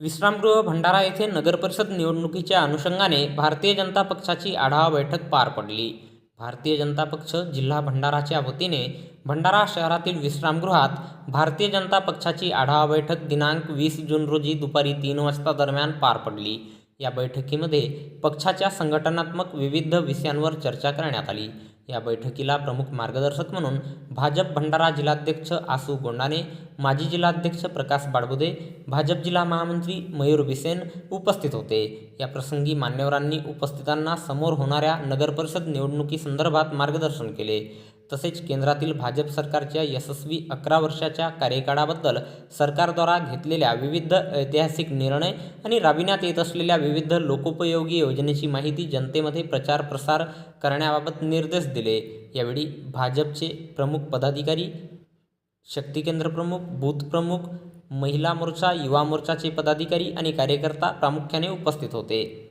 विश्रामगृह भंडारा येथे नगरपरिषद निवडणुकीच्या अनुषंगाने भारतीय जनता पक्षाची आढावा बैठक पार पडली. भारतीय जनता पक्ष जिल्हा भंडाराच्या वतीने भंडारा शहरातील विश्रामगृहात भारतीय जनता पक्षाची आढावा बैठक दिनांक वीस जून रोजी दुपारी तीन वाजता दरम्यान पार पडली. या बैठकीमध्ये पक्षाच्या संघटनात्मक विविध विषयांवर चर्चा करण्यात आली. या बैठकीला प्रमुख मार्गदर्शक म्हणून भाजप भंडारा जिल्हाध्यक्ष आसू गोंडाने माजी जिल्हाध्यक्ष प्रकाश बाडबुदे भाजप जिल्हा महामंत्री मयूर बिसेन उपस्थित होते. या प्रसंगी मान्यवरांनी उपस्थितांना समोर होणाऱ्या नगरपरिषद निवडणुकीसंदर्भात मार्गदर्शन केले. तसेच केंद्रातील भाजप सरकारच्या यशस्वी अकरा वर्षाच्या कार्यकाळाबद्दल सरकारद्वारा घेतलेल्या विविध ऐतिहासिक निर्णय आणि राबविण्यात येत असलेल्या विविध लोकोपयोगी योजनेची माहिती जनतेमध्ये प्रचार प्रसार करण्याबाबत निर्देश दिले. यावेळी भाजपचे प्रमुख पदाधिकारी शक्ती केंद्र प्रमुख बूथ प्रमुख महिला मोर्चा युवा मोर्चाचे पदाधिकारी आणि कार्यकर्ता प्रामुख्याने उपस्थित होते.